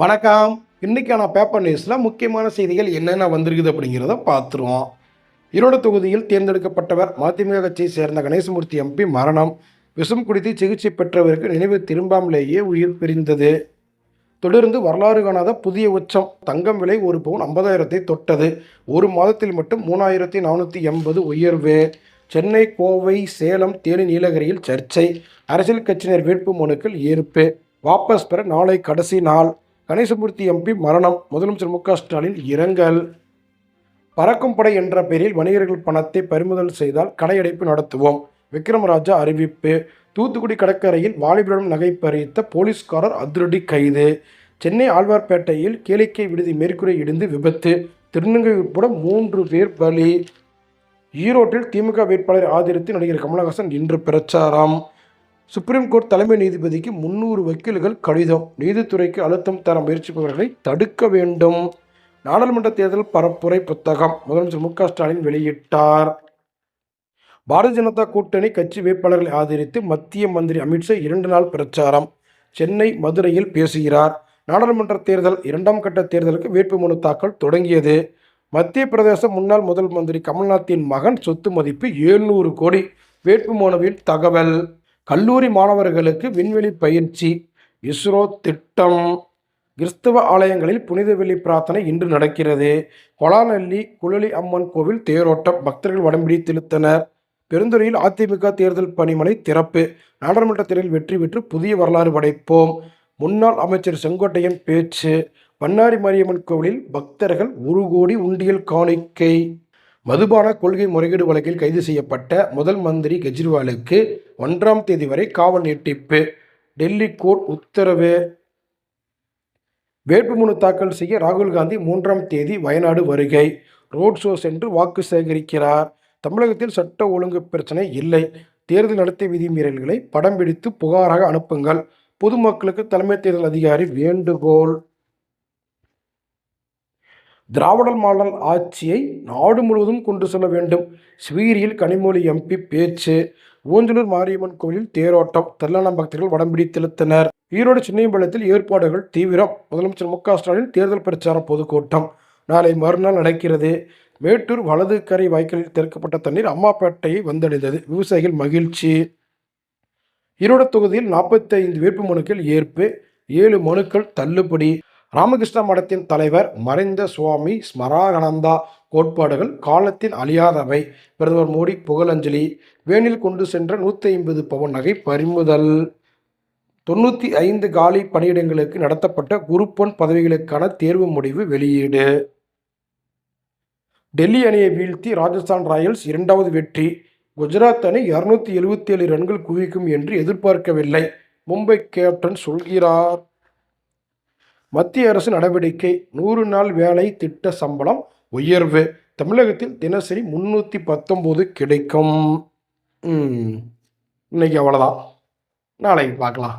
வணக்கம். இன்றைக்கான பேப்பர் நியூஸில் முக்கியமான செய்திகள் என்னென்ன வந்திருக்குது அப்படிங்கிறத பார்த்துருவோம். ஈரோடு தொகுதியில் தேர்ந்தெடுக்கப்பட்டவர் மதிமுக கட்சியை சேர்ந்த கணேசமூர்த்தி எம்பி மரணம். விஷம் குடித்து சிகிச்சை பெற்றவருக்கு நினைவு திரும்பாமலேயே உயிர் பிரிந்தது. தொடர்ந்து வரலாறு காணாத புதிய உச்சம். தங்கம் விலை ஒரு பவுன் ஐம்பதாயிரத்தை தொட்டது. ஒரு மாதத்தில் மட்டும் மூணாயிரத்தி நானூற்றி எண்பது உயர்வு. சென்னை கோவை சேலம் தேனி நீலகிரியில் சர்ச்சை. அரசியல் கட்சியினர் வேட்பு மனுக்கள் ஏற்பு. வாபஸ் பெற நாளை கடைசி நாள். கணேசமூர்த்தி எம்பி மரணம். முதலமைச்சர் மு க ஸ்டாலின் இரங்கல். பறக்கும் படை என்ற பெயரில் வணிகர்கள் பணத்தை பறிமுதல் செய்தால் கடையடைப்பு நடத்துவோம். விக்ரமராஜா அறிவிப்பு. தூத்துக்குடி கடற்கரையில் வாலிபரிடம் நகை பறித்த போலீஸ்காரர் அதிரடி கைது. சென்னை ஆழ்வார்பேட்டையில் கேளிக்கை விடுதி மேற்கூரை இடிந்து விபத்து. திருநங்கை உட்பட மூன்று பேர் பலி. ஈரோட்டில் திமுக வேட்பாளரை ஆதரித்து நடிகர் கமலஹாசன் இன்று பிரச்சாரம். சுப்ரீம் கோர்ட் தலைமை நீதிபதிக்கு முன்னூறு வக்கீல்கள் கடிதம். நீதித்துறைக்கு அழுத்தம் தர முயற்சிப்பவர்களை தடுக்க வேண்டும். நாடாளுமன்ற தேர்தல் பரப்புரை புத்தகம் முதலமைச்சர் மு ஸ்டாலின் வெளியிட்டார். பாரதிய ஜனதா கூட்டணி கட்சி வேட்பாளர்களை ஆதரித்து மத்திய மந்திரி அமித்ஷா இரண்டு நாள் பிரச்சாரம். சென்னை மதுரையில் பேசுகிறார். நாடாளுமன்ற தேர்தல் இரண்டாம் கட்ட தேர்தலுக்கு வேட்புமனு தாக்கல் தொடங்கியது. மத்திய பிரதேச முன்னாள் முதல் மந்திரி கமல்நாத்தின் மகன் சொத்து மதிப்பு எழுநூறு கோடி. வேட்புமனுவில் தகவல். கல்லூரி மாணவர்களுக்கு விண்வெளி பயிற்சி இஸ்ரோ திட்டம் கிறிஸ்தவ ஆலயங்களில் புனித வெள்ளி பிரார்த்தனை இன்று நடக்கிறது. கொலாநல்லி குழலி அம்மன் கோவில் தேரோட்டம் பக்தர்கள் வடம்பிடி இழுத்தனர் பெருந்துறையில் அதிமுக தேர்தல் பணிமனை திறப்பு. நாடாளுமன்ற தேர்தலில் வெற்றி பெற்று புதிய வரலாறு படைப்போம். முன்னாள் அமைச்சர் செங்கோட்டையன் பேச்சு. பண்ணாரி மாரியம்மன் கோவிலில் பக்தர்கள் ஒரு கோடி உண்டியல் காணிக்கை. மதுபான கொள்கை முறைகேடு வழக்கில் கைது செய்யப்பட்ட முதல் மந்திரி கெஜ்ரிவாலுக்கு ஒன்றாம் தேதி வரை காவல் நீட்டிப்பு. டெல்லி கோர்ட் உத்தரவு. வேட்புமனு தாக்கல் செய்ய ராகுல் காந்தி மூன்றாம் தேதி வயநாடு வருகை. ரோட் ஷோ சென்று வாக்கு சேகரிக்கிறார். தமிழகத்தில் சட்ட ஒழுங்கு பிரச்சனை இல்லை. தேர்தல் நடத்தை விதிமீறல்களை படம் பிடித்து புகாராக அனுப்புங்கள். பொதுமக்களுக்கு தலைமை தேர்தல் அதிகாரி வேண்டுகோள். திராவிடர் மாடல் ஆட்சியை நாடு முழுவதும் கொண்டு செல்ல வேண்டும். ஸ்வீரியில் கனிமொழி எம்பி பேச்சு ஊஞ்சலூர் மாரியம்மன் கோயிலில் தேரோட்டம் தெல்லணம் பக்தர்கள் வடம்பிடி திழுத்தனர் ஈரோடு சின்னையம்பலத்தில் ஏற்பாடுகள் தீவிரம். முதலமைச்சர் மு க ஸ்டாலின் தேர்தல் பிரச்சார பொதுக்கூட்டம். நாளை மறுநாள் நடக்கிறது. மேட்டூர் வலது கரை வாய்க்காலில் திறக்கப்பட்ட தண்ணீர் அம்மாப்பேட்டையை வந்தடைந்தது. விவசாயிகள் மகிழ்ச்சி. ஈரோடு தொகுதியில் நாற்பத்தி ஐந்து வேட்புமனுக்கள் ஏற்பு ஏழு மனுக்கள் தள்ளுபடி. ராமகிருஷ்ண மடத்தின் தலைவர் மறைந்த சுவாமி ஸ்மராகனந்தா கோட்பாடுகள் காலத்தின் அழியாதவை. பிரதமர் மோடி புகழஞ்சலி. வேனில் கொண்டு சென்ற நூற்றி ஐம்பது பவன் நகை பறிமுதல். தொண்ணூற்றி ஐந்து காலி பணியிடங்களுக்கு நடத்தப்பட்ட குரூப் ஒன் பதவிகளுக்கான தேர்வு முடிவு வெளியீடு. டெல்லி அணியை வீழ்த்தி ராஜஸ்தான் ராயல்ஸ் இரண்டாவது வெற்றி. குஜராத் அணி இருநூத்தி எழுபத்தி ஏழு ரன்கள் குவிக்கும் என்று எதிர்பார்க்கவில்லை. மும்பை கேப்டன் சொல்கிறார். மத்திய அரசு நடவடிக்கை நூறு நாள் வேலை திட்ட சம்பளம் உயர்வு. தமிழகத்தில் தினசரி முன்னூற்றி பத்தொம்போது கிடைக்கும். இன்னைக்கு அவ்வளோதான் நாளைக்கு பார்க்கலாம்.